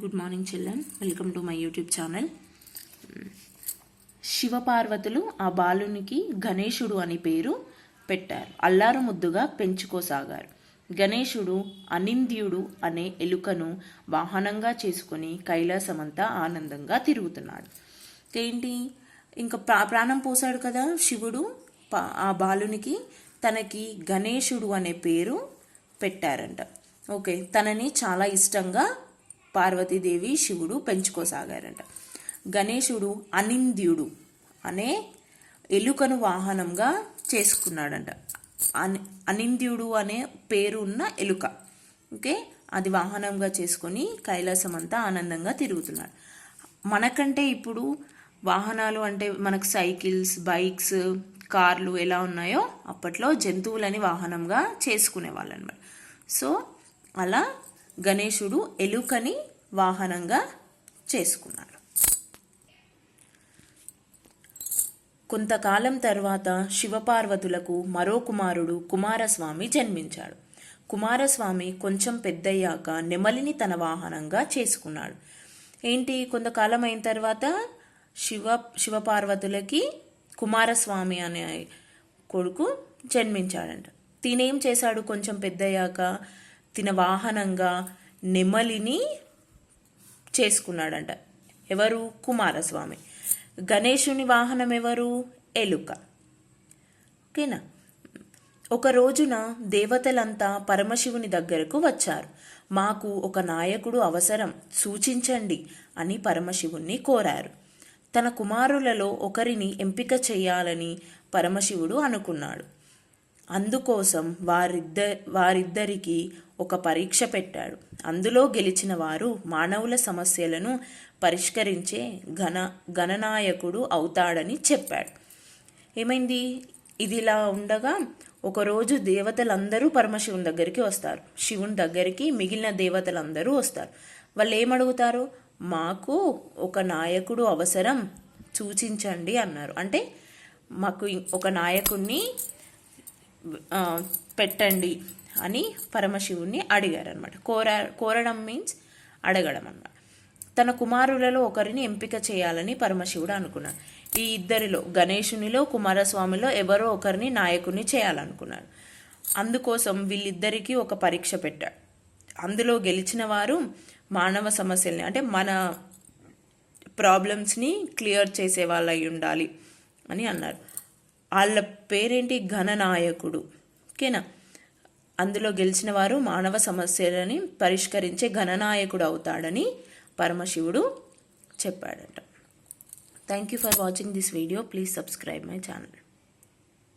Good morning children welcome to my YouTube channel శివపార్వతులు ఆ బాలునికి గణేశుడు అని పేరు పెట్టారు. అల్లారు ముద్దుగా పెంచుకోసాగారు. గణేశుడు అనింద్యుడు అనే ఎలుకను వాహనంగా చేసుకుని కైలాసమంతా ఆనందంగా తిరుగుతున్నాడు. ఏంటి? ఇంకా ప్రా ప్రాణం పోసాడు కదా శివుడు ఆ బాలునికి తనకి గణేశుడు అనే పేరు పెట్టారంట. ఓకే తనని చాలా ఇష్టంగా పార్వతీదేవి శివుడు పెంచుకోసాగారంట. గణేశుడు అనింద్యుడు అనే ఎలుకను వాహనంగా చేసుకున్నాడంట. అని అనింద్యుడు అనే పేరు ఉన్న ఎలుక. ఓకే? అది వాహనంగా చేసుకొని కైలాసం అంతా ఆనందంగా తిరుగుతున్నాడు. మనకంటే ఇప్పుడు వాహనాలు అంటే మనకు సైకిల్స్ బైక్స్ కార్లు ఎలా ఉన్నాయో అప్పట్లో జంతువులని వాహనంగా చేసుకునే వాళ్ళు అనమాట సో అలా గణేశుడు ఎలుకని వాహనంగా చేసుకున్నాడు కొంతకాలం తర్వాత శివపార్వతులకు మరో కుమారుడు కుమారస్వామి జన్మించాడు. కుమారస్వామి కొంచెం పెద్దయ్యాక నెమలిని తన వాహనంగా చేసుకున్నాడు. ఏంటి? కొంతకాలం అయిన తర్వాత శివ శివపార్వతులకి కుమారస్వామి అనే కొడుకు జన్మించాడంట. తినేం చేశాడు? కొంచెం పెద్దయ్యాక తిన వాహనంగా నెమలిని చేసుకున్నాడంట. ఎవరు? కుమారస్వామి. గణేశుని వాహనం ఎవరు? ఎలుక. ఓకేనా? ఒక రోజున దేవతలంతా పరమశివుని దగ్గరకు వచ్చారు. మాకు ఒక నాయకుడు అవసరం సూచించండి అని పరమశివుణ్ణి కోరారు. తన కుమారులలో ఒకరిని ఎంపిక చేయాలని పరమశివుడు అనుకున్నాడు. అందుకోసం వారిద్ద వారిద్దరికీ ఒక పరీక్ష పెట్టాడు. అందులో గెలిచిన వారు మానవుల సమస్యలను పరిష్కరించే ఘన గణనాయకుడు అవుతాడని చెప్పాడు. ఏమైంది? ఇది ఇలా ఉండగా ఒకరోజు దేవతలందరూ పరమశివుని దగ్గరికి వస్తారు. శివుని దగ్గరికి మిగిలిన దేవతలందరూ వస్తారు. వాళ్ళు ఏమడుగుతారు మాకు ఒక నాయకుడు అవసరం సూచించండి అన్నారు. అంటే మాకు ఒక నాయకుడిని పెట్టండి అని పరమశివుణ్ణి అడిగారు అనమాట కోర కోరడం మీన్స్ అడగడం అన్నమాట. తన కుమారులలో ఒకరిని ఎంపిక చేయాలని పరమశివుడు అనుకున్నాడు. ఈ ఇద్దరిలో గణేశునిలో కుమారస్వామిలో ఎవరో ఒకరిని నాయకుని చేయాలనుకున్నాడు. అందుకోసం వీళ్ళిద్దరికీ ఒక పరీక్ష పెట్టాడు. అందులో గెలిచిన వారు మానవ సమస్యల్ని అంటే మన ప్రాబ్లమ్స్ని క్లియర్ చేసే వాళ్ళు అయి ఉండాలి అని అన్నారు. వాళ్ళ పేరేంటి? ఘననాయకుడు. ఓకేనా? అందులో గెలిచిన వారు మానవ సమస్యలని పరిష్కరించే ఘననాయకుడు అవుతాడని పరమశివుడు చెప్పాడట. Thank you for watching this video please subscribe my channel